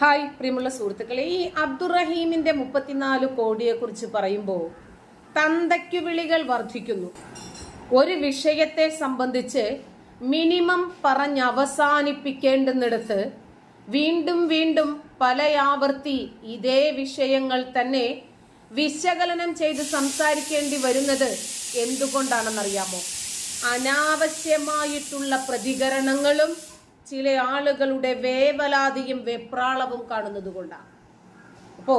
Hi പ്രിയമുള്ള സുഹൃത്തുക്കളെ. ഈ അബ്ദുറഹീമിന്റെ മുപ്പത്തിനാല് കോടിയെ കുറിച്ച് പറയുമ്പോൾ തന്തയ്ക്കു വിളികൾ വർദ്ധിക്കുന്നു. ഒരു വിഷയത്തെ സംബന്ധിച്ച് മിനിമം പറഞ്ഞ് അവസാനിപ്പിക്കേണ്ടുന്നിടത്ത് വീണ്ടും വീണ്ടും പലയാവർത്തി ഇതേ വിഷയങ്ങൾ തന്നെ വിശകലനം ചെയ്ത് സംസാരിക്കേണ്ടി വരുന്നത് എന്തുകൊണ്ടാണെന്നറിയാമോ? അനാവശ്യമായിട്ടുള്ള പ്രതികരണങ്ങളും ചില ആളുകളുടെ വേവലാതിയും വെപ്രാളവും കാണുന്നത് കൊണ്ടാണ്. അപ്പോ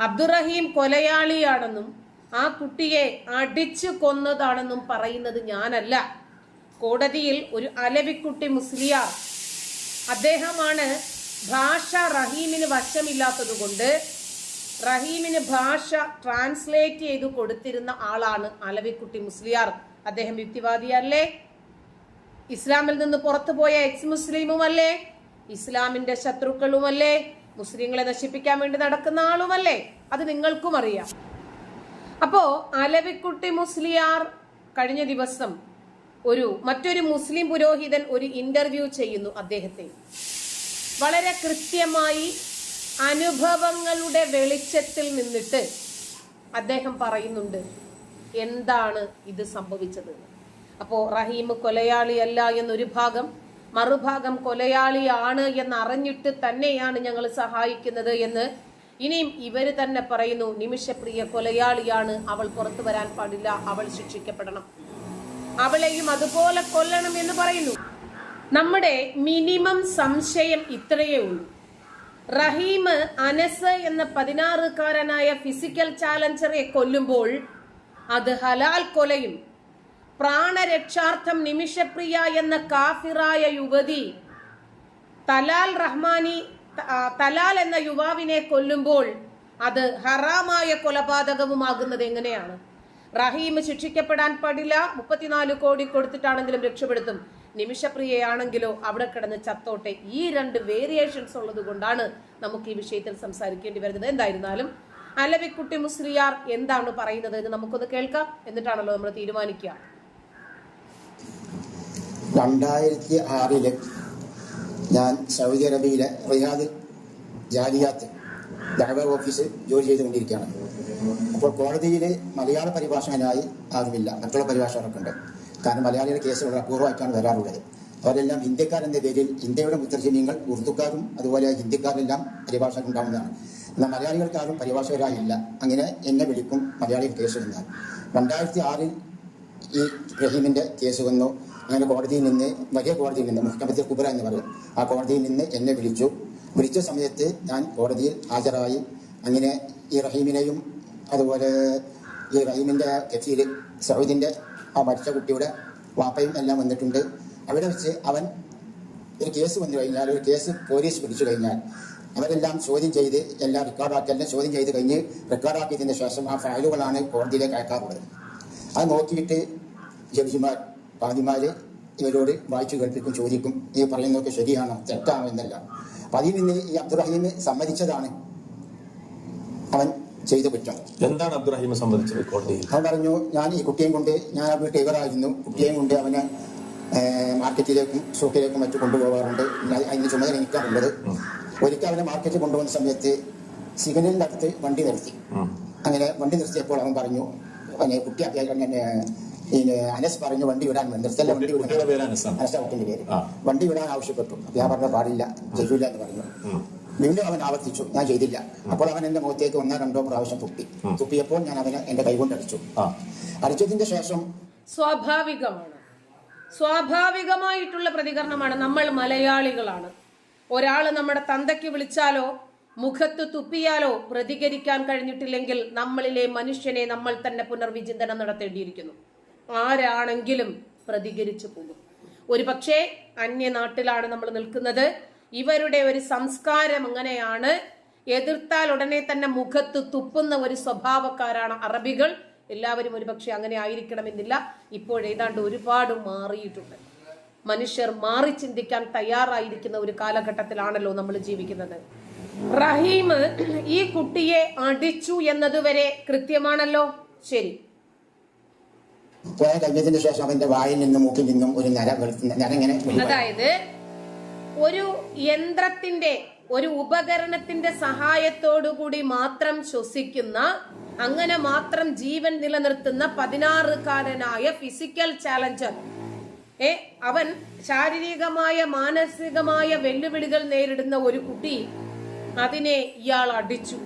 അബ്ദുറഹീം കൊലയാളിയാണെന്നും ആ കുട്ടിയെ അടിച്ചു കൊന്നതാണെന്നും പറയുന്നത് ഞാനല്ല. കോടതിയിൽ ഒരു അലവിക്കുട്ടി മുസ്ലിയാർ. അദ്ദേഹമാണ് ഭാഷ റഹീമിന് വശമില്ലാത്തത് കൊണ്ട് റഹീമിന് ഭാഷ ട്രാൻസ്ലേറ്റ് ചെയ്ത് കൊടുത്തിരുന്ന ആളാണ് അലവിക്കുട്ടി മുസ്ലിയാർ. അദ്ദേഹം യുക്തിവാദിയല്ലേ? ഇസ്ലാമിൽ നിന്ന് പുറത്തുപോയ എക്സ് മുസ്ലിമുമല്ലേ ഇസ്ലാമിന്റെ ശത്രുക്കളുമല്ലേ? മുസ്ലിങ്ങളെ നശിപ്പിക്കാൻ വേണ്ടി നടക്കുന്ന ആളുമല്ലേ? അത് നിങ്ങൾക്കും അറിയാം. അപ്പോ അലവിക്കുട്ടി മുസ്ലിയാർ കഴിഞ്ഞ ദിവസം ഒരു മറ്റൊരു മുസ്ലിം പുരോഹിതൻ ഒരു ഇന്റർവ്യൂ ചെയ്യുന്നു അദ്ദേഹത്തെ. വളരെ കൃത്യമായി അനുഭവങ്ങളുടെ വെളിച്ചത്തിൽ നിന്നിട്ട് അദ്ദേഹം പറയുന്നുണ്ട് എന്താണ് ഇത് സംഭവിച്ചത്? അപ്പോ റഹീം കൊലയാളിയല്ല എന്നൊരു ഭാഗം മറുഭാഗം കൊലയാളിയാണ് എന്നറിഞ്ഞിട്ട് തന്നെയാണ് ഞങ്ങൾ സഹായിക്കുന്നത് എന്ന് ഇനിയും ഇവർ തന്നെ പറയുന്നു നിമിഷപ്രിയ കൊലയാളിയാണ് അവൾ പുറത്തു വരാൻ പാടില്ല അവൾ ശിക്ഷിക്കപ്പെടണം. അവളെയും അതുപോലെ കൊല്ലണം എന്ന് പറയുന്നു. നമ്മുടെ മിനിമം സംശയം ഇത്രയേ ഉള്ളൂ. റഹീം അനസ് എന്ന പതിനാറുകാരനായ ഫിസിക്കൽ ചാലഞ്ചറെ കൊല്ലുമ്പോൾ അത് ഹലാൽ കൊലയും പ്രാണരക്ഷാർത്ഥം നിമിഷപ്രിയ എന്ന കാഫിറായ യുവതി തലാൽ റഹ്മാനി തലാൽ എന്ന യുവാവിനെ കൊല്ലുമ്പോൾ അത് ഹറാമായ കൊലപാതകവുമാകുന്നത് എങ്ങനെയാണ്? റഹീം ശിക്ഷിക്കപ്പെടാൻ പാടില്ല മുപ്പത്തിനാല് കോടി കൊടുത്തിട്ടാണെങ്കിലും രക്ഷപ്പെടുത്തും. നിമിഷപ്രിയയാണെങ്കിലോ അവിടെ കിടന്ന് ചത്തോട്ടെ. ഈ രണ്ട് വേരിയേഷൻസ് ഉള്ളത് കൊണ്ടാണ് നമുക്ക് ഈ വിഷയത്തിൽ സംസാരിക്കേണ്ടി വരുന്നത്. എന്തായിരുന്നാലും അലവിക്കുട്ടി മുസ്ലിയാർ എന്താണ് പറയുന്നത് എന്ന് നമുക്കൊന്ന് കേൾക്കാം. എന്നിട്ടാണല്ലോ നമ്മൾ തീരുമാനിക്കുക. രണ്ടായിരത്തി ആറിൽ ഞാൻ സൗദി അറേബ്യയിലെ റിയാദ് ജാലിയാത്ത് ദഅവ ഓഫീസിൽ ജോലി ചെയ്തുകൊണ്ടിരിക്കുകയാണ്. അപ്പോൾ കോടതിയിൽ മലയാള പരിഭാഷകനായി ആകുമില്ല മറ്റുള്ള പരിഭാഷകരൊക്കെ ഉണ്ട് കാരണം മലയാളിയുടെ കേസ് വളരെ അപൂർവമായിട്ടാണ് വരാറുള്ളത്. അവരെല്ലാം ഇന്ത്യക്കാരെന്ന പേരിൽ ഇന്ത്യയുടെ മുത്തർജന്യങ്ങൾ ഉറുദുക്കാരും അതുപോലെ ഹിന്ദിക്കാരെല്ലാം പരിഭാഷകർ ഉണ്ടാവുന്നതാണ്. എന്നാൽ മലയാളികൾക്കാരും പരിഭാഷകരായില്ല. അങ്ങനെ എന്നെ വിളിക്കും മലയാളികൾ കേസ് വന്നാൽ. രണ്ടായിരത്തി ആറിൽ ഈ റഹീമിന്റെ കേസ് വന്നു. അങ്ങനെ കോടതിയിൽ നിന്ന് വലിയ കോടതിയിൽ നിന്ന് മുഹമ്മദ് കുബറ എന്ന് പറയും. ആ കോടതിയിൽ നിന്ന് എന്നെ വിളിച്ചു. വിളിച്ച സമയത്ത് ഞാൻ കോടതിയിൽ ഹാജരായി. അങ്ങനെ ഈ റഹീമിനെയും അതുപോലെ ഈ റഹീമിന്റെ കെഫീൽ സൗദിന്റെ ആ മരിച്ച കുട്ടിയുടെ വാപ്പയും എല്ലാം വന്നിട്ടുണ്ട്. അവിടെ വെച്ച് അവൻ ഒരു കേസ് വന്നു കഴിഞ്ഞാൽ ഒരു കേസ് പോലീസ് പിടിച്ചു കഴിഞ്ഞാൽ അവരെല്ലാം ചോദ്യം ചെയ്ത് എല്ലാം റെക്കോർഡാക്കി എല്ലാം ചോദ്യം ചെയ്ത് കഴിഞ്ഞ് റെക്കോർഡാക്കിയതിന് ശേഷം ആ ഫയലുകളാണ് കോടതിയിലേക്ക് അയക്കാറുള്ളത്. അത് നോക്കിയിട്ട് ജഡ്ജിമാർ പാതിമാര് ഇവരോട് വായിച്ചു കേൾപ്പിക്കും ചോദിക്കും ഈ പറയുന്നതൊക്കെ ശരിയാണോ? തെറ്റാണോ? എന്നല്ല. അപ്പൊ അതിൽ നിന്ന് ഈ അബ്ദുറഹീം സമ്മതിച്ചതാണ് അവൻ ചെയ്തു കുറ്റം. എന്താണ് അബ്ദുറഹീം സമ്മതിച്ചത് കോടതിയിൽ? അവൻ പറഞ്ഞു ഞാൻ ഈ കുട്ടിയെയും കൊണ്ട് ഞാൻ അവിടെ ടൈവറായിരുന്നു കുട്ടിയെയും കൊണ്ട് അവനെ മാർക്കറ്റിലേക്കും സൂക്കിലേക്കും മറ്റു കൊണ്ടുപോകാറുണ്ട്. അതിന് ചുമതല എനിക്കാറുള്ളത് ഒരിക്കൽ അവനെ മാർക്കറ്റിൽ കൊണ്ടുപോകുന്ന സമയത്ത് സിഗ്നലിന്റെ അടുത്ത് വണ്ടി നിർത്തി. അങ്ങനെ വണ്ടി നിർത്തിയപ്പോൾ അവൻ പറഞ്ഞു അവനെ കുട്ടി അങ്ങനെ ഈ അനസ് പറഞ്ഞു വണ്ടി വിടാൻ വേണ്ടി നിർത്തല്ല വണ്ടി വിടാൻ പേര് അനസാണ് അനസ കുട്ടിന്റെ പേര്. വണ്ടി വിടാൻ ആവശ്യപ്പെട്ടു. അപ്പൊ ഞാൻ പറഞ്ഞ പാടില്ല ചെയ്യൂല എന്ന് പറഞ്ഞു. വീണ്ടും അവൻ ആവർത്തിച്ചു ഞാൻ ചെയ്തില്ല. അപ്പോൾ അവൻ എന്റെ മുഖത്തേക്ക് ഒന്നോ രണ്ടോ പ്രാവശ്യം തുപ്പി. തുപ്പിയപ്പോൾ ഞാൻ അവനെ എന്റെ കൈകൊണ്ട് അടിച്ചു. ആ. അടിച്ചതിന്റെ ശേഷം സ്വാഭാവികമാണ്. സ്വാഭാവികമായിട്ടുള്ള പ്രതികരണമാണ് നമ്മൾ മലയാളികളാണ്. ഒരാൾ നമ്മുടെ തന്തയ്ക്ക് വിളിച്ചാലോ മുഖത്ത് തുപ്പിയാലോ പ്രതികരിക്കാൻ കഴിഞ്ഞിട്ടില്ലെങ്കിൽ നമ്മളിലെ മനുഷ്യനെ നമ്മൾ തന്നെ പുനർവിചിന്തനം നടത്തേണ്ടിയിരിക്കുന്നു. ആരാണെങ്കിലും പ്രതികരിച്ചു പോകും. ഒരു പക്ഷേ അന്യനാട്ടിലാണ് നമ്മൾ നിൽക്കുന്നത്. ഇവരുടെ ഒരു സംസ്കാരം അങ്ങനെയാണ്. എതിർത്താൽ ഉടനെ തന്നെ മുഖത്ത് തുപ്പുന്ന ഒരു സ്വഭാവക്കാരാണ് അറബികൾ. എല്ലാവരും ഒരുപക്ഷെ അങ്ങനെ ആയിരിക്കണമെന്നില്ല. ഇപ്പോൾ ഏതാണ്ട് ഒരുപാട് മാറിയിട്ടുണ്ട്. മനുഷ്യർ മാറി ചിന്തിക്കാൻ തയ്യാറായിരിക്കുന്ന ഒരു കാലഘട്ടത്തിലാണല്ലോ നമ്മൾ ജീവിക്കുന്നത്. റഹീം ഈ കുട്ടിയെ അടിച്ചു എന്നതുവരെ കൃത്യമാണല്ലോ? ശരി. പോയ കഴിഞ്ഞതിന് ശേഷം അവന്റെ വായിൽ നിന്നും മൂക്കിൽ നിന്നും ഒരു നര നര ഇങ്ങനെ അതായത് ഒരു യന്ത്രത്തിന്റെ ഒരു ഉപകരണത്തിന്റെ സഹായത്തോടുകൂടി മാത്രം ശ്വസിക്കുന്ന അങ്ങനെ മാത്രം ജീവൻ നിലനിർത്തുന്ന പതിനാറുകാരനായ ഫിസിക്കൽ ചാലഞ്ചർ ഏ അവൻ ശാരീരികമായ മാനസികമായ വെല്ലുവിളികൾ നേരിടുന്ന ഒരു കുട്ടി അതിനെ ഇയാൾ അടിച്ചു.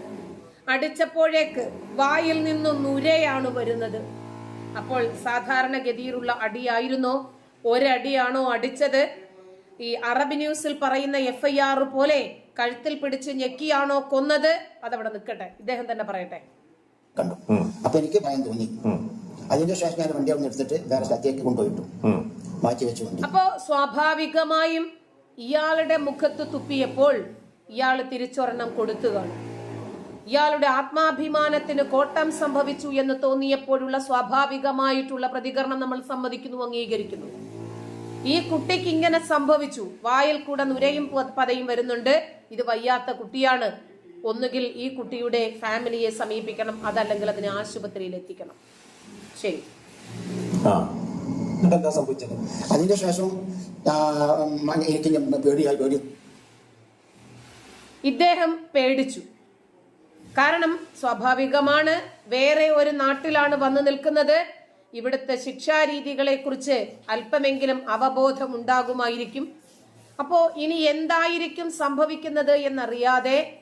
അടിച്ചപ്പോഴേക്ക് വായിൽ നിന്നും നുരയാണ് വരുന്നത്. അപ്പോൾ സാധാരണഗതിയിലുള്ള അടിയായിരുന്നോ. ഒരടിയാണോ അടിച്ചത്? ഈ അറബ് ന്യൂസിൽ പറയുന്ന എഫ് ഐ ആർ പോലെ കഴുത്തിൽ പിടിച്ച് ഞെക്കിയാണോ കൊന്നത്? അതവിടെ നിൽക്കട്ടെ. ഇദ്ദേഹം തന്നെ പറയട്ടെ. കണ്ടു. അപ്പൊ എനിക്ക് ഭയം തോന്നി. അതിന്റെ ശേഷം ഞാൻ വണ്ടി അവിടെ എടുത്തിട്ട് വേറെ സ്ഥലത്തേക്ക് കൊണ്ടുപോയിട്ടു. മാറ്റി വെച്ചു അപ്പോ സ്വാഭാവികമായും ഇയാളുടെ മുഖത്ത് തുപ്പിയപ്പോൾ ഇയാൾ തിരിച്ചൊരെണ്ണം കൊടുത്തു കാണും. ഇയാളുടെ ആത്മാഭിമാനത്തിന് കോട്ടം സംഭവിച്ചു എന്ന് തോന്നിയപ്പോഴുള്ള സ്വാഭാവികമായിട്ടുള്ള പ്രതികരണം നമ്മൾ സമ്മതിക്കുന്നു അംഗീകരിക്കുന്നു. ഈ കുട്ടിക്ക് ഇങ്ങനെ സംഭവിച്ചു. വായിൽ കൂടെ നുരയും പതയും വരുന്നുണ്ട്. ഇത് വയ്യാത്ത കുട്ടിയാണ്. ഒന്നുകിൽ ഈ കുട്ടിയുടെ ഫാമിലിയെ സമീപിക്കണം അതല്ലെങ്കിൽ അതിനെ ആശുപത്രിയിൽ എത്തിക്കണം. ശരി. എന്താ സംഭവിച്ചത്? ശേഷം എനിക്ക് പേടിയായി പേടി. ഇദ്ദേഹം പേടിച്ചു. കാരണം സ്വാഭാവികമാണ്. വേറെ ഒരു നാട്ടിലാണ് വന്നു നിൽക്കുന്നത്. ഇവിടുത്തെ ശിക്ഷാരീതികളെ കുറിച്ച് അല്പമെങ്കിലും അവബോധം ഉണ്ടാകുമായിരിക്കും അപ്പോ ഇനി എന്തായിരിക്കും സംഭവിക്കുന്നത് എന്നറിയാതെ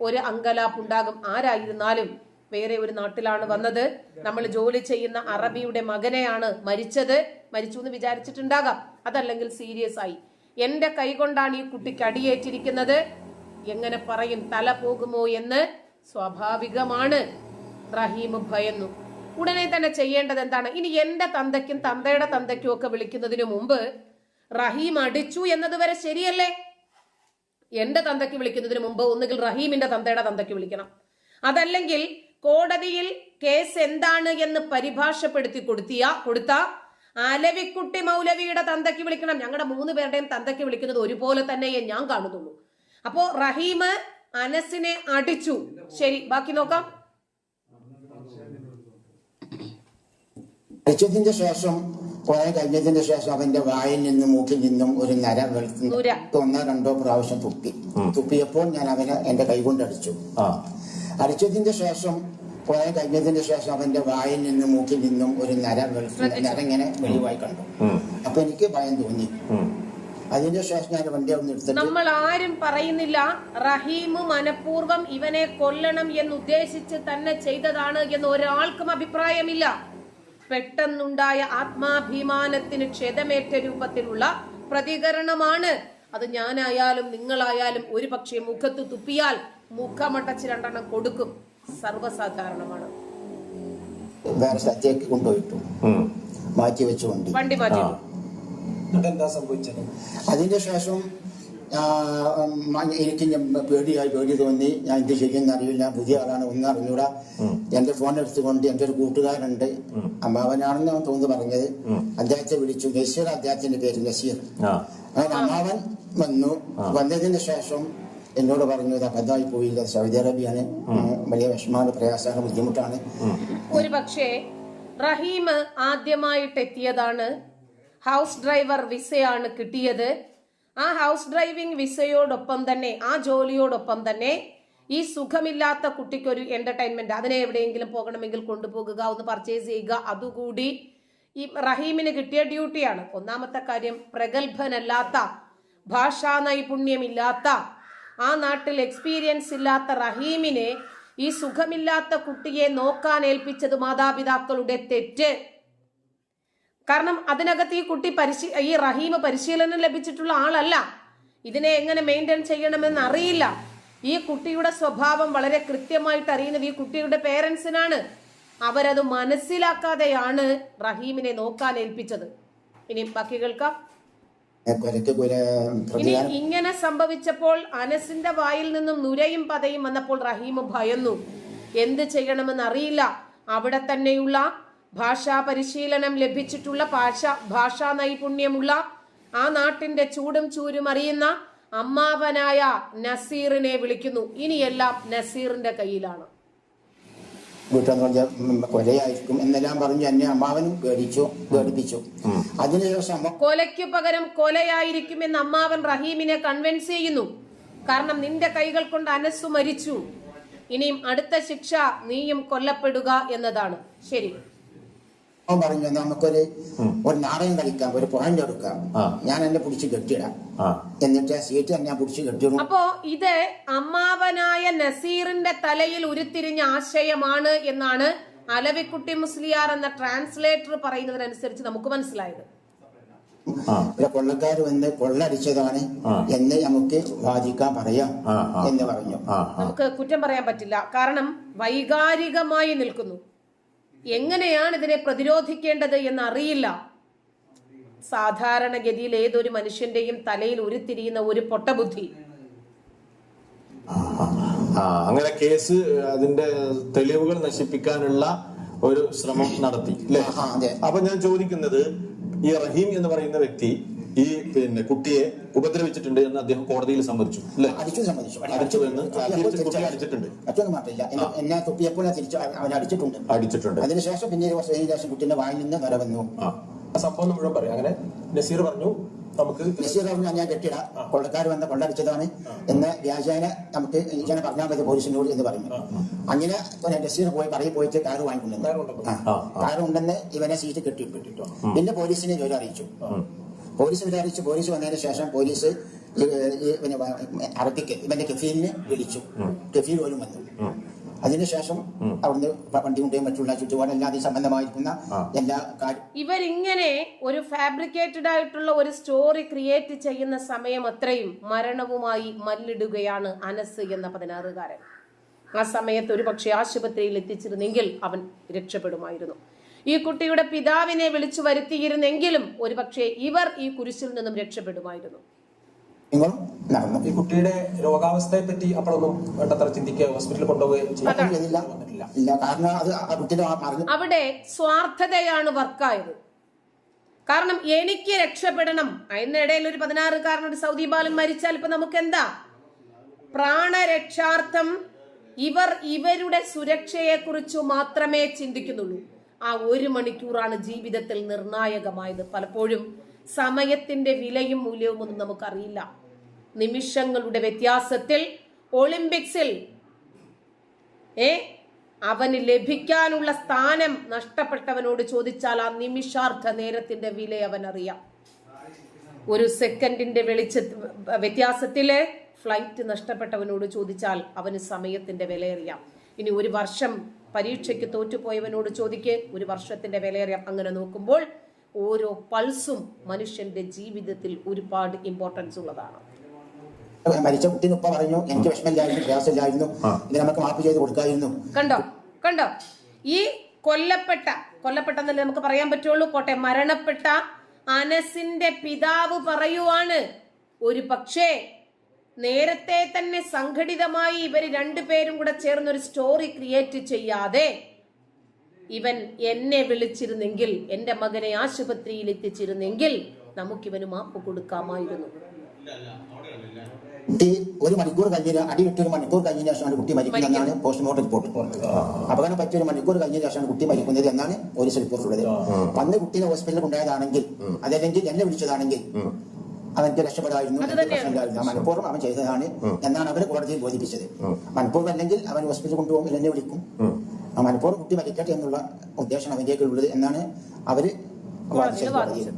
ഒരു അങ്കലാപ്പുണ്ടാകും. ആരായിരുന്നാലും വേറെ ഒരു നാട്ടിലാണ് വന്നത്. നമ്മൾ ജോലി ചെയ്യുന്ന അറബിയുടെ മകനെയാണ് മരിച്ചത്. മരിച്ചു എന്ന് വിചാരിച്ചിട്ടുണ്ടാകാം. അതല്ലെങ്കിൽ സീരിയസ് ആയി. എന്റെ കൈകൊണ്ടാണ് ഈ കുട്ടിക്ക് അടിയേറ്റിരിക്കുന്നത്. എങ്ങനെ പറയും? തല പോകുമോ എന്ന് സ്വാഭാവികമാണ്. റഹീം ഭയന്നു. ഉടനെ തന്നെ ചെയ്യേണ്ടത് എന്താണ്? ഇനി എന്റെ തന്തയ്ക്കും തന്തയുടെ തന്തയ്ക്കും ഒക്കെ വിളിക്കുന്നതിന് മുമ്പ് റഹീം അടിച്ചു എന്നത് വരെ ശരിയല്ലേ? എന്റെ തന്തയ്ക്ക് വിളിക്കുന്നതിന് മുമ്പ് ഒന്നുകിൽ റഹീമിന്റെ തന്തയുടെ തന്തയ്ക്ക് വിളിക്കണം. അതല്ലെങ്കിൽ കോടതിയിൽ കേസ് എന്താണ് എന്ന് പരിഭാഷപ്പെടുത്തി കൊടുത്തിയ കൊടുത്ത അലവിക്കുട്ടി മൗലവിയുടെ തന്തയ്ക്ക് വിളിക്കണം. ഞങ്ങളുടെ മൂന്ന് പേരുടെയും തന്തയ്ക്ക് വിളിക്കുന്നത് ഒരുപോലെ തന്നെയേ ഞാൻ കാണുന്നുള്ളൂ. അപ്പോ റഹീം അനസിനെ അടിച്ചു. ശരി ബാക്കി നോക്കാം. അടിച്ചതിന്റെ ശേഷം കുറെ കഴിഞ്ഞതിന് ശേഷം അവന്റെ വായിൽ നിന്നും മൂക്കിൽ നിന്നും ഒരു നര വെളുത്തു. ഒന്നോ രണ്ടോ പ്രാവശ്യം തുപ്പി. തുപ്പിയപ്പോൾ ഞാൻ അവനെ എന്റെ കൈകൊണ്ട് അടിച്ചു. ആ. അടിച്ചതിന്റെ ശേഷം കുറെ കഴിഞ്ഞതിന് ശേഷം അവന്റെ വായിൽ നിന്നും മൂക്കിൽ നിന്നും ഒരു നര വെളുത്തു നര ഇങ്ങനെ വെളിവായി കണ്ടു. അപ്പൊ എനിക്ക് ഭയം തോന്നി. അതിന്റെ ശേഷം ഞാൻ വണ്ടി എടുത്തിട്ട് നമ്മൾ ആരും പറയുന്നില്ല റഹീം മനഃപൂർവം ഇവനെ കൊല്ലണം എന്ന് ഉദ്ദേശിച്ച് തന്നെ ചെയ്തതാണ് എന്ന് ഒരാൾക്കും അഭിപ്രായമില്ല. പെട്ടെന്നുണ്ടായ ആത്മാഭിമാനത്തിന് ക്ഷതമേറ്റ രൂപത്തിലുള്ള പ്രതികരണമാണ്. അത് ഞാനായാലും നിങ്ങളായാലും ഒരു പക്ഷേ മുഖത്ത് തുപ്പിയാൽ മുഖമടച്ച് രണ്ടെണ്ണം കൊടുക്കും. സർവസാധാരണമാണ്. വേറെ സ്ഥലത്തേക്ക് കൊണ്ടുപോയിട്ടു മാറ്റി വെച്ചുകൊണ്ട് വണ്ടി വണ്ടി മാറ്റി എന്താ സംഭവിച്ചത്? അതിന്റെ ശേഷം ആ, ഉം, എനിക്ക് പേടിയായി പേടി തോന്നി. ഞാൻ എന്ത് ശരിയെന്ന് അറിയില്ല. പുതിയ ആളാണ് ഒന്നും അറിഞ്ഞൂടാ. എന്റെ ഫോൺ എടുത്തുകൊണ്ട് എന്റെ ഒരു കൂട്ടുകാരുണ്ട് അമ്മാവനാണെന്ന് അവൻ തോന്നുന്നു പറഞ്ഞത്. അദ്ദേഹത്തെ വിളിച്ചു. നസീർ അദ്ദേഹത്തിന്റെ പേര് നസീർ അങ്ങനെ അമ്മാവൻ വന്നു. വന്നതിന് ശേഷം എന്നോട് പറഞ്ഞു ഇത് അബദ്ധമായി പോയില്ല. സൗദി അറേബ്യയാണ്. വലിയ വിഷമാണ് പ്രയാസമാണ് ബുദ്ധിമുട്ടാണ്. ഒരു പക്ഷേ റഹീം ആദ്യമായിട്ട് എത്തിയതാണ് ഹൗസ് ഡ്രൈവർ വിസയാണ് കിട്ടിയത്. ആ ഹൗസ് ഡ്രൈവിംഗ് വിസയോടൊപ്പം തന്നെ ആ ജോലിയോടൊപ്പം തന്നെ ഈ സുഖമില്ലാത്ത കുട്ടിക്കൊരു എന്റർടൈൻമെന്റ് അതിനെ എവിടെയെങ്കിലും പോകണമെങ്കിൽ കൊണ്ടുപോകുക ഒന്ന് പർച്ചേസ് ചെയ്യുക അതുകൂടി ഈ റഹീമിന് കിട്ടിയ ഡ്യൂട്ടിയാണ് ഒന്നാമത്തെ കാര്യം പ്രഗത്ഭനല്ലാത്ത ഭാഷാ നൈപുണ്യമില്ലാത്ത ആ നാട്ടിൽ എക്സ്പീരിയൻസ് ഇല്ലാത്ത റഹീമിനെ ഈ സുഖമില്ലാത്ത കുട്ടിയെ നോക്കാൻ ഏൽപ്പിച്ചത് മാതാപിതാക്കളുടെ തെറ്റ്. കാരണം അതിനകത്ത് ഈ കുട്ടി പരിശീ ഈ റഹീമ് പരിശീലനം ലഭിച്ചിട്ടുള്ള ആളല്ല. ഇതിനെ എങ്ങനെ മെയിന്റെയിൻ ചെയ്യണമെന്ന് അറിയില്ല. ഈ കുട്ടിയുടെ സ്വഭാവം വളരെ കൃത്യമായിട്ട് അറിയുന്നത് ഈ കുട്ടിയുടെ പേരൻസിനാണ്. അവരത് മനസ്സിലാക്കാതെയാണ് റഹീമിനെ നോക്കാൻ ഏൽപ്പിച്ചത്. ഇനി ബാക്കി കേൾക്കാം. ഇനി ഇങ്ങനെ സംഭവിച്ചപ്പോൾ അനസിന്റെ വായിൽ നിന്നും നുരയും പതയും വന്നപ്പോൾ റഹീം ഭയന്നു. എന്ത് ചെയ്യണമെന്ന് അറിയില്ല. അവിടെ തന്നെയുള്ള ഭാഷാ പരിശീലനം ലഭിച്ചിട്ടുള്ള ഭാഷ ഭാഷാ നൈപുണ്യമുള്ള ആ നാട്ടിന്റെ ചൂടും ചൂരും അറിയുന്ന അമ്മാവനായ നസീറിനെ വിളിക്കുന്നു. ഇനിയെല്ലാം നസീറിന്റെ കയ്യിലാണ്. കൊലയായിരിക്കും എന്നെല്ലാം പറഞ്ഞു എന്നെ അമ്മാവനും പേടിച്ചു പേടിപ്പിച്ചു. അതിനുശേഷം കൊലയ്ക്ക് പകരം കൊലയായിരിക്കുമെന്ന് അമ്മാവൻ റഹീമിനെ കൺവിൻസ് ചെയ്യുന്നു. കാരണം നിന്റെ കൈകൾ കൊണ്ട് അനസ്സു മരിച്ചു. ഇനിയും അടുത്ത ശിക്ഷ നീയും കൊല്ലപ്പെടുക എന്നതാണ്. ശരി. അവൻ പറഞ്ഞു നമുക്കൊരു ഒരു നാടകം കളിക്കാം ഒരു പോയിന്റ് എടുക്കാം. ഞാൻ എന്നെ പിടിച്ച് കെട്ടിയിടാം. എന്നിട്ട് ആ സീറ്റ് ഞാൻ പിടിച്ച് കെട്ടിയിടും. അപ്പോ ഇത് അമ്മാവനായ നസീറിന്റെ തലയിൽ ഉരുത്തിരിഞ്ഞ ആശയമാണ് എന്നാണ് അലവിക്കുട്ടി മുസ്ലിയാർ എന്ന ട്രാൻസ്ലേറ്റർ പറയുന്നതിനനുസരിച്ച് നമുക്ക് മനസ്സിലായത്. കൊള്ളക്കാർ വന്ന് കൊള്ളടിച്ചതാണ്. എന്ന് നമുക്ക് വാദിക്കാൻ പറയാം. എന്ന് പറഞ്ഞു. നമുക്ക് കുറ്റം പറയാൻ പറ്റില്ല. കാരണം വൈകാരികമായി നിൽക്കുന്നു. എങ്ങനെയാണ് ഇതിനെ പ്രതിരോധിക്കേണ്ടത് എന്ന് അറിയില്ല സാധാരണഗതിയിൽ ഏതൊരു മനുഷ്യന്റെയും തലയിൽ ഉരുത്തിരിയുന്ന ഒരു പൊട്ടബുദ്ധി. ആ അങ്ങനെ കേസ് അതിന്റെ തെളിവുകൾ നശിപ്പിക്കാനുള്ള ഒരു ശ്രമം നടത്തി അല്ലേ? അപ്പൊ ഞാൻ ചോദിക്കുന്നത് ഈ റഹീം എന്ന് പറയുന്ന വ്യക്തി ഈ പിന്നെ കുട്ടിയെ ഉപദ്രവിച്ചിട്ടുണ്ട് എന്ന് അദ്ദേഹം കോടതിയിൽ സമ്മതിച്ചു അടിച്ചു അടിച്ചു എന്ന് അടിച്ചിട്ടുണ്ട്. മാറ്റില്ല എന്നെ- തുപ്പിയപ്പോൾ തിരിച്ചു അവൻ അടിച്ചിട്ടുണ്ട്. അടിച്ചിട്ടുണ്ട്. അതിനുശേഷം പിന്നെ ഒരു വർഷം ശേഷം കുട്ടിന്റെ വായിൽ നിന്ന് വര വന്നു. സംഭവം മുഴുവൻ പറയാം. അങ്ങനെ നസീർ പറഞ്ഞു നമുക്ക് നസീർ പറഞ്ഞു ഞാൻ കെട്ടിട. കൊള്ളക്കാർ വന്ന കൊള്ളടിച്ചതാണ്. എന്ന് വ്യാജേന നമുക്ക് ഇങ്ങനെ പറഞ്ഞാൽ മതി പോലീസിനോട് എന്ന് പറഞ്ഞു. അങ്ങനെ നസീർ പോയി കടയിൽ പോയിട്ട് കാറ് വാങ്ങിക്കൊണ്ടു കാറുണ്ടെന്ന്. കാറ് ഉണ്ടെന്ന് ഇവനെ സീറ്റ് കെട്ടി പിന്നെ പോലീസിനെ ജോലി അറിയിച്ചു. പോലീസ് വിചാരിച്ചു പോലീസ് വന്നതിന് ശേഷം പോലീസ് പിന്നെ അറബിക്ക് ഇവന്റെ കെഫീലിനെ വിളിച്ചു. കെഫീൽ പോലും വന്നു. അതിനുശേഷം അവിടുന്ന് വണ്ടി കൊണ്ടുപോയി മറ്റുള്ള ചുറ്റുപാടെല്ലാം അതിന് സംബന്ധമായിരിക്കുന്ന എല്ലാ കാര്യം ഇവരിങ്ങനെ ഒരു ഫാബ്രിക്കേറ്റഡ് ആയിട്ടുള്ള ഒരു സ്റ്റോറി ക്രിയേറ്റ് ചെയ്യുന്ന സമയം അത്രയും മരണവുമായി മല്ലിടുകയാണ് അനസ് എന്ന പതിനാറുകാരൻ. ആ സമയത്ത് ഒരു പക്ഷേ ആശുപത്രിയിൽ എത്തിച്ചിരുന്നെങ്കിൽ അവൻ രക്ഷപ്പെടുമായിരുന്നു. ഈ കുട്ടിയുടെ പിതാവിനെ വിളിച്ചു വരുത്തിയിരുന്നെങ്കിലും ഒരു പക്ഷേ ഇവർ ഈ കുരിശിൽ നിന്നും രക്ഷപ്പെടുമായിരുന്നു. നടന്നു. ഈ കുട്ടിയുടെ രോഗാവസ്ഥയെ പറ്റി അപ്പോഴൊന്നും വേണ്ടത്ര ചിന്തിക്കുക ഹോസ്പിറ്റലിൽ കൊണ്ടുപോവുകയും അവിടെ സ്വാർത്ഥതയാണ് വർക്കായത്. കാരണം എനിക്ക് രക്ഷപ്പെടണം. അതിനിടയിൽ ഒരു പതിനാറുകാരൻ ഒരു സൗദി ബാലൻ മരിച്ചാൽ ഇപ്പൊ നമുക്ക് എന്താ പ്രാണരക്ഷാർത്ഥം ഇവർ ഇവരുടെ സുരക്ഷയെ കുറിച്ചു മാത്രമേ ചിന്തിക്കുന്നുള്ളൂ. ആ ഒരു മണിക്കൂറാണ് ജീവിതത്തിൽ നിർണായകമായത്. പലപ്പോഴും സമയത്തിന്റെ വിലയും മൂല്യവും ഒന്നും നമുക്കറിയില്ല. നിമിഷങ്ങളുടെ വ്യത്യാസത്തിൽ ഒളിമ്പിക്സിൽ ഏ അവന് ലഭിക്കാനുള്ള സ്ഥാനം നഷ്ടപ്പെട്ടവനോട് ചോദിച്ചാൽ ആ നിമിഷാർത്ഥ നേരത്തിന്റെ വില അവൻ അറിയാം ഒരു സെക്കൻഡിന്റെ വെളിച്ച വ്യത്യാസത്തിൽ ഫ്ലൈറ്റ് നഷ്ടപ്പെട്ടവനോട് ചോദിച്ചാൽ അവന് സമയത്തിന്റെ വില അറിയാം ഇനി ഒരു വർഷം പരീക്ഷയ്ക്ക് തോറ്റുപോയവനോട് ചോദിക്കേ ഒരു വർഷത്തിന്റെ വിലയേറെ അങ്ങനെ നോക്കുമ്പോൾ ഓരോ പൾസും മനുഷ്യന്റെ ജീവിതത്തിൽ ഒരുപാട് ഇമ്പോർട്ടൻസ് ഉള്ളതാണ്. മരിച്ച ഉപ്പ പറഞ്ഞു എനിക്ക് പ്രയാസമില്ലായിരുന്നു ഇത് നമുക്ക് മാപ്പ് ചെയ്ത് കൊടുക്കായിരുന്നു. കണ്ടോ കണ്ടോ? ഈ കൊല്ലപ്പെട്ട കൊല്ലപ്പെട്ടെന്ന് നമുക്ക് പറയാൻ പറ്റുള്ളൂ? പോട്ടെ മരണപ്പെട്ട അനസിന്റെ പിതാവ് പറയുവാണ്. ഒരു പക്ഷേ നേരത്തെ തന്നെ സംഘടിതമായി ഇവർ രണ്ടുപേരും കൂടെ ചേർന്ന് ഒരു സ്റ്റോറി ക്രിയേറ്റ് ചെയ്യാതെ ഇവൻ എന്നെ വിളിച്ചിരുന്നെങ്കിൽ എന്റെ മകനെ ആശുപത്രിയിൽ എത്തിച്ചിരുന്നെങ്കിൽ നമുക്കിവന് മാപ്പ് കൊടുക്കാമായിരുന്നു. കുട്ടി ഒരു മണിക്കൂർ കഴിഞ്ഞ അടി കിട്ടിയ ഒരു മണിക്കൂർ കഴിഞ്ഞ ശേഷമാണ് കുട്ടി മരിക്കുന്നത് എന്നാണ് പോസ്റ്റ്മോർട്ടം റിപ്പോർട്ട് അപകടം പറ്റിയ ഒരു മണിക്കൂർ കഴിഞ്ഞ ശേഷമാണ് കുട്ടി മരിക്കുന്നത് എന്നാണ് പോലീസ് റിപ്പോർട്ട് ഉള്ളത്. അന്ന് കുട്ടീനെ ഹോസ്പിറ്റലിൽ കൊണ്ടുപോയതാണെങ്കിൽ അതല്ലെങ്കിൽ എന്നെ വിളിച്ചതാണെങ്കിൽ അവർക്ക് രക്ഷപ്പെടായിരുന്നു. പ്രശ്നമില്ലായിരുന്നു മനഃപൂർവം അവൻ ചെയ്തതാണ് എന്നാണ് അവർ കോടതിയിൽ ബോധിപ്പിച്ചത്. മനഃപൂർവം അല്ലെങ്കിൽ അവൻ ഹോസ്പിറ്റലിൽ കൊണ്ടുപോകും എന്നെ വിളിക്കും. ആ മനഃപൂർവം കുട്ടി മരിക്കട്ടെ എന്നുള്ള ഉദ്ദേശം അവന്റെയൊക്കെയുള്ളത് എന്നാണ് അവർ വാദിച്ചത്. കോടതിയിൽ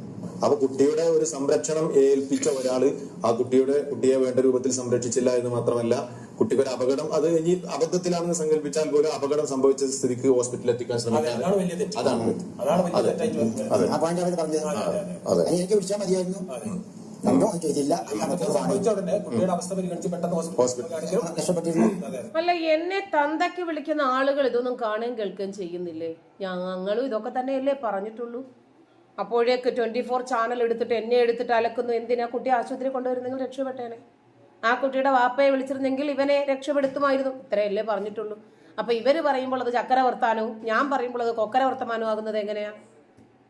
അപ്പൊ കുട്ടിയുടെ ഒരു സംരക്ഷണം ഏൽപ്പിച്ച ഒരാൾ ആ കുട്ടിയുടെ കുട്ടിയെ വേണ്ട രൂപത്തിൽ സംരക്ഷിച്ചില്ല എന്ന് മാത്രമല്ല കുട്ടിക്ക് ഒരു അപകടം അത് ഇനി അബദ്ധത്തിലാണെന്ന് സങ്കല്പിച്ചാൽ പോലും അപകടം സംഭവിച്ച സ്ഥിതിക്ക് ഹോസ്പിറ്റലിൽ എത്തിക്കാൻ ശ്രമിക്കാം അതാണ് അതാണ്. അതെ. അതെ. എനിക്ക് വിളിച്ചാൽ മതിയായിരുന്നു. ചെയ്തില്ല കുട്ടിയുടെ അവസ്ഥ പരിഗണിച്ച് പെട്ടെന്ന് ഹോസ്പിറ്റലിൽ അല്ല എന്നെ തന്തയ്ക്ക് വിളിക്കുന്ന ആളുകൾ ഇതൊന്നും കാണുകയും കേൾക്കുകയും ചെയ്യുന്നില്ലേ? ഞങ്ങളും ഇതൊക്കെ തന്നെയല്ലേ പറഞ്ഞിട്ടുള്ളൂ. അപ്പോഴേക്ക് ട്വന്റി ഫോർ ചാനൽ എടുത്തിട്ട് എന്നെ എടുത്തിട്ട് അലക്കുന്നു. എന്തിനാ കുട്ടി ആശുപത്രി കൊണ്ടുവരുന്നെങ്കിൽ രക്ഷപ്പെട്ടേനെ. ആ കുട്ടിയുടെ വാപ്പയെ വിളിച്ചിരുന്നെങ്കിൽ ഇവനെ രക്ഷപ്പെടുത്തുമായിരുന്നു. ഇത്രയല്ലേ പറഞ്ഞിട്ടുള്ളൂ. അപ്പൊ ഇവർ പറയുമ്പോൾ അത് ചക്കര വർത്താനവും ഞാൻ പറയുമ്പോൾ അത് കൊക്കര വർത്തമാനവും ആകുന്നത് എങ്ങനെയാ?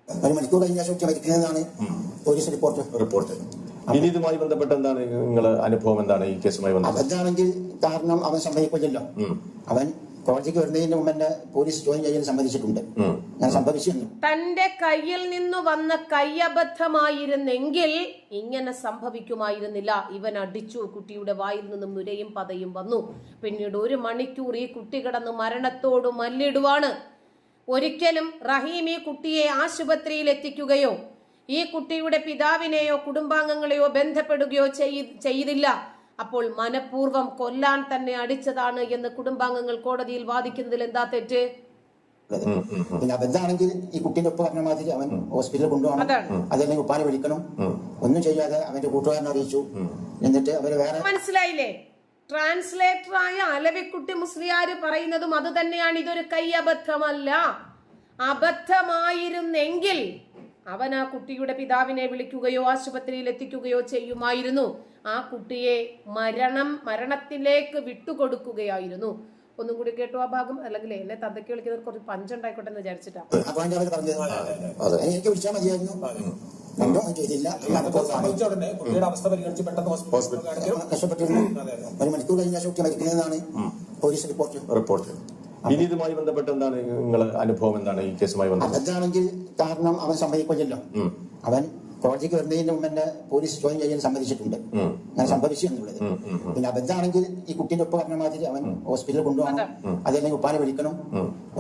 ഒരു മണിക്കൂർ കഴിഞ്ഞ മരിക്കുന്നതാണ് പോലീസ് റിപ്പോർട്ട്. റിപ്പോർട്ട്. ഇനി ഇതുമായി ബന്ധപ്പെട്ട് എന്താണ് നിങ്ങൾ അനുഭവം? എന്താണ് ഈ കേസുമായി ബന്ധപ്പെട്ട്? കാരണം അവൻ സമ്മതിക്കില്ലല്ലോ അവൻ കോടതിക്ക് വരുന്നതിന് മുമ്പ് തന്നെ പോലീസ് ജോയിൻ ചെയ്യാൻ സമ്മതിച്ചിട്ടുണ്ട്. ഞാൻ തന്റെ കയ്യിൽ നിന്ന് വന്ന കയ്യബദ്ധമായിരുന്നെങ്കിൽ ഇങ്ങനെ സംഭവിക്കുമായിരുന്നില്ല. ഇവൻ അടിച്ചു കുട്ടിയുടെ വായിൽ നിന്നും നുരയും പതയും വന്നു. പിന്നീട് ഒരു മണിക്കൂർ ഈ കുട്ടി കിടന്ന് മരണത്തോട് മല്ലിടുവാണ്. ഒരിക്കലും റഹീം ഈ കുട്ടിയെ ആശുപത്രിയിൽ എത്തിക്കുകയോ ഈ കുട്ടിയുടെ പിതാവിനെയോ കുടുംബാംഗങ്ങളെയോ ബന്ധപ്പെടുകയോ ചെയ്തില്ല. അപ്പോൾ മനഃപൂർവം കൊല്ലാൻ തന്നെ അടിച്ചതാണ് എന്ന് കുടുംബാംഗങ്ങൾ കോടതിയിൽ വാദിക്കുന്നതിൽ എന്താ തെറ്റ്. പിന്നെ അബദ്ധമാണെങ്കിൽ ഈ കുട്ടീന്റെ ഒപ്പ് പറഞ്ഞ മാതിരി അവൻ ഹോസ്പിറ്റലിൽ കൊണ്ടുപോകണം. അതല്ലെങ്കിൽ ഉപ്പാനെ വിളിക്കണം. ഒന്നും ചെയ്യാതെ അവന്റെ കൂട്ടുകാരനെ അറിയിച്ചു. എന്നിട്ട് അവർ വേറെ മനസ്സിലായില്ലേ? ട്രാൻസ്ലേറ്ററായ അലവിക്കുട്ടി മുസ്ലിയാര് പറയുന്നതും അത് തന്നെയാണ്. ഇതൊരു കൈയബദ്ധമല്ല അബദ്ധമായിരുന്നെങ്കിൽ അവൻ ആ കുട്ടിയുടെ പിതാവിനെ വിളിക്കുകയോ ആശുപത്രിയിൽ എത്തിക്കുകയോ ചെയ്യുമായിരുന്നു. ആ കുട്ടിയെ മരണം മരണത്തിലേക്ക് വിട്ടുകൊടുക്കുകയായിരുന്നു. ഒന്നും കൂടി കേട്ടു ആ ഭാഗം. അല്ലെങ്കിൽ എന്നെ തന്തയ്ക്ക് വിളിക്കുന്നത് കുറച്ച് പഞ്ചുണ്ടായിക്കോട്ടെ എന്ന് വിചാരിച്ചിട്ടാണ് എനിക്ക് വിളിച്ചാൽ മതിയായിരുന്നു. കഷ്ടപ്പെട്ടിരുന്നു. ഒരു മണിക്കൂർ കഴിഞ്ഞ ശേഷം കുട്ടി മരിക്കുന്നതാണ് പോലീസ് റിപ്പോർട്ട്. റിപ്പോർട്ട്. ഇനി ഇതുമായി ബന്ധപ്പെട്ട് എന്താണ് നിങ്ങളെ അനുഭവം എന്താണ് ഈ കേസുമായി ബന്ധപ്പെട്ട്? അബദ്ധമാണെങ്കിൽ കാരണം അവൻ സമ്മതിക്കില്ലല്ലോ. അവൻ കോടതിക്ക് വരുന്നതിന് മുമ്പ് തന്നെ പോലീസ് ചോദ്യം ചെയ്യാൻ സമ്മതിച്ചിട്ടുണ്ട്. ഞാൻ സംഭവിച്ചിരുന്നുള്ളത് പിന്നെ അബദ്ധാണെങ്കിൽ ഈ കുട്ടിന്റെ ഒപ്പം പറഞ്ഞ മാതിരി അവൻ ഹോസ്പിറ്റലിൽ കൊണ്ടുപോകണം. അതല്ലെങ്കിൽ ഉപ്പാനെ വിളിക്കണം.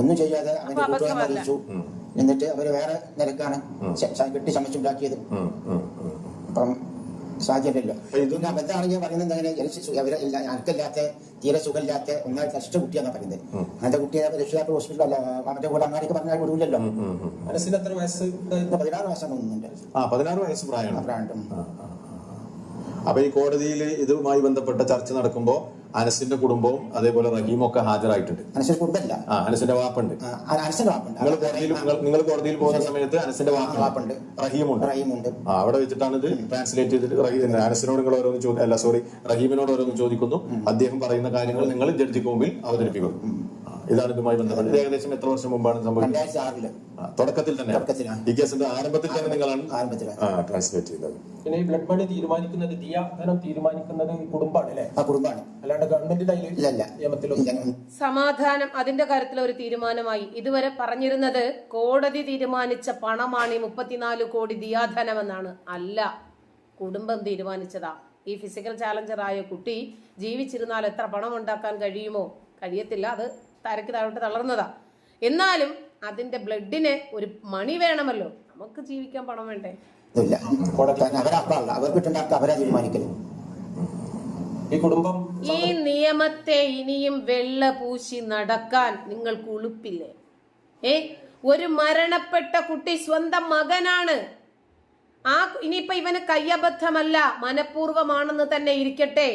ഒന്നും ചെയ്യാതെ അവന്റെ അപ്പൊ അറിയിച്ചു. എന്നിട്ട് അവർ വേറെ നിരക്കാണ് കെട്ടി ചമച്ചുണ്ടാക്കിയത് അപ്പം സാധ്യമല്ലല്ലോ പിന്നെ അബദ്ധമാണെങ്കിൽ പറയുന്നത് അങ്ങനെ അനക്കില്ലാത്ത തീരെ സുഖമില്ലാത്ത ഒന്നായി കഷ്ട കുട്ടിയാണ് പറയുന്നത്. അങ്ങനത്തെ കുട്ടിയെ രക്ഷിതാക്കൾ ഹോസ്പിറ്റലിൽ അല്ല അവന്റെ കൂടെ അങ്ങാടിക്ക് പറഞ്ഞാൽ വിടൂലല്ലോ. മനസ്സിന് എത്ര വയസ്സ്? പതിനാറ് വയസ്സാണ് തോന്നുന്നുണ്ട്. ആ പതിനാറ് വയസ്സ് പ്രായമാണ്. അഭിപ്രായം അപ്പൊ ഈ കോടതിയിൽ ഇതുമായി ബന്ധപ്പെട്ട ചർച്ച നടക്കുമ്പോൾ അനസിന്റെ കുടുംബവും അതേപോലെ റഹീമൊക്കെ ഒക്കെ ഹാജരായിട്ടുണ്ട്. അനസിന്റെ കുടുംബല്ല. ആ അനസിന്റെ വാപ്പുണ്ട്. അനസിന്റെ വാപ്പുണ്ട്. നിങ്ങൾ കോടതിയിൽ നിങ്ങൾ- നിങ്ങൾ കോടതിയിൽ പോകുന്ന സമയത്ത് അനസിന്റെ വാപ്പുണ്ട്. റഹീമുണ്ട്. റഹീമുണ്ട്. ആ അവിടെ വെച്ചിട്ടാണ് ഇത് ട്രാൻസ്ലേറ്റ് ചെയ്തിട്ട് അനസിനോട് നിങ്ങൾ ഓരോന്ന് ചോദി അല്ല സോറി റഹീമിനോട് ഓരോന്ന് ചോദിക്കുന്നു. അദ്ദേഹം പറയുന്ന കാര്യങ്ങൾ നിങ്ങൾ ജഡ്ജിക്ക് മുമ്പിൽ അവതരിപ്പിക്കുന്നു. ഇതാണ് ഇതുമായി ബന്ധപ്പെട്ട്. ഏകദേശം എത്ര വർഷം മുമ്പാണ് സംഭവിച്ചത്? രണ്ടായിരത്തി ആറിൽ. തുടക്കത്തിൽ തന്നെ. തുടക്കത്തിലാണ്. ഈ കേസിന്റെ ആരംഭത്തിൽ തന്നെ നിങ്ങളാണ് ആരംഭത്തിലാണ് ആ, ട്രാൻസ്ലേറ്റ് ചെയ്തത്. പിന്നെ ഈ ബ്ലഡ് മണി തീരുമാനിക്കുന്നത് ദിയാധനം തീരുമാനിക്കുന്നത് കുടുംബമാണ് അല്ലേ? ആ കുടുംബമാണ്. അല്ലാണ്ട് ഗവൺമെന്റിന്റെ ഇല്ല ഇല്ല നിയമത്തിലോ ഇല്ല. സമാധാനം അതിന്റെ കാര്യത്തിൽ ഒരു തീരുമാനമായി. ഇതുവരെ പറഞ്ഞിരുന്നത് കോടതി തീരുമാനിച്ച പണമാണ് ഈ മുപ്പത്തിനാല് കോടി ദിയാധനമെന്നാണ്. അല്ല കുടുംബം തീരുമാനിച്ചതാ. ഈ ഫിസിക്കൽ ചാലഞ്ചറായ കുട്ടി ജീവിച്ചിരുന്നാൽ എത്ര പണം ഉണ്ടാക്കാൻ കഴിയുമോ? കഴിയത്തില്ല അത്. തരക്ക് താഴോട്ട് തളർന്നതാ. എന്നാലും അതിന്റെ ബ്ലഡിന് ഒരു മണി വേണമല്ലോ. നമുക്ക് ജീവിക്കാൻ പണം വേണ്ടേ? ഇല്ല. അവരാക്കാറില്ല അവർക്ക് അവരാ ഈ കുടുംബം ഈ നിയമത്തെ ഇനിയും വെള്ള പൂശി നടക്കാൻ നിങ്ങൾക്ക് ഉളുപ്പില്ലേ? ഏ? ഒരു മരണപ്പെട്ട കുട്ടി സ്വന്തം മകനാണ്. ആ ഇനിയിപ്പൊ ഇവന് കയ്യബദ്ധമല്ല മനഃപൂർവമാണെന്ന് തന്നെ ഇരിക്കട്ടെ.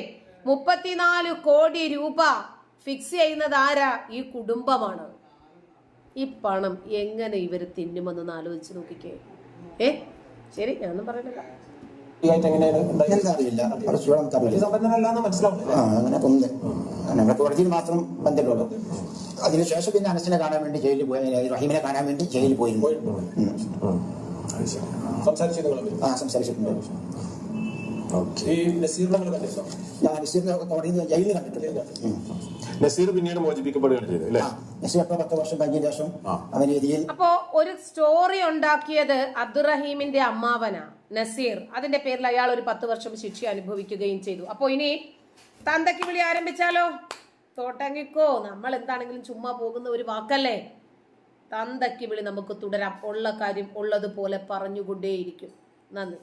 മുപ്പത്തിനാല് കോടി രൂപ ഫിക്സ് ചെയ്യുന്നത് ആരാ? ഈ കുടുംബമാണ്. ഈ പണം എങ്ങനെ ഇവർ തിന്നുമെന്നൊന്ന് ആലോചിച്ച് നോക്കിക്കേ. ഏ? ശരി ഞാനൊന്നും പറയുന്നില്ല മാത്രം ബന്ധമുള്ളൂ അതിനുശേഷം പിന്നെ അനസിനെ കാണാൻ വേണ്ടി ജയിലിൽ പോയി റഹീമിനെ കാണാൻ വേണ്ടി ജയിലിൽ പോയിരുന്നു. ആ സംസാരിച്ചിട്ടുണ്ട്. ഞാൻ നസീറിനെ ജയിലിൽ കണ്ടിട്ടുണ്ട്. നസീർ പിന്നീട് മോചിപ്പിക്കപ്പെടുകയാണ് ചെയ്തത് അല്ലേ? നസീർ അപ്പൊ പത്ത് വർഷം കഴിഞ്ഞ ശേഷം ആ. അവൻ രീതിയിൽ അപ്പോ ഒരു സ്റ്റോറി ഉണ്ടാക്കിയത് അബ്ദുറഹീമിന്റെ അമ്മാവനാ നസീർ. അതിന്റെ പേരിൽ അയാൾ ഒരു പത്ത് വർഷം ശിക്ഷ അനുഭവിക്കുകയും ചെയ്തു. അപ്പോ ഇനി തന്തയ്ക്ക് വിളി ആരംഭിച്ചാലോ? തോട്ടങ്ങിക്കോ നമ്മൾ എന്താണെങ്കിലും ചുമ്മാ പോകുന്ന ഒരു വാക്കല്ലേ? തന്തയ്ക്ക് വിളി നമുക്ക് തുടരാം. ഉള്ള കാര്യം ഉള്ളതുപോലെ പറഞ്ഞുകൊണ്ടേയിരിക്കും. നന്ദി.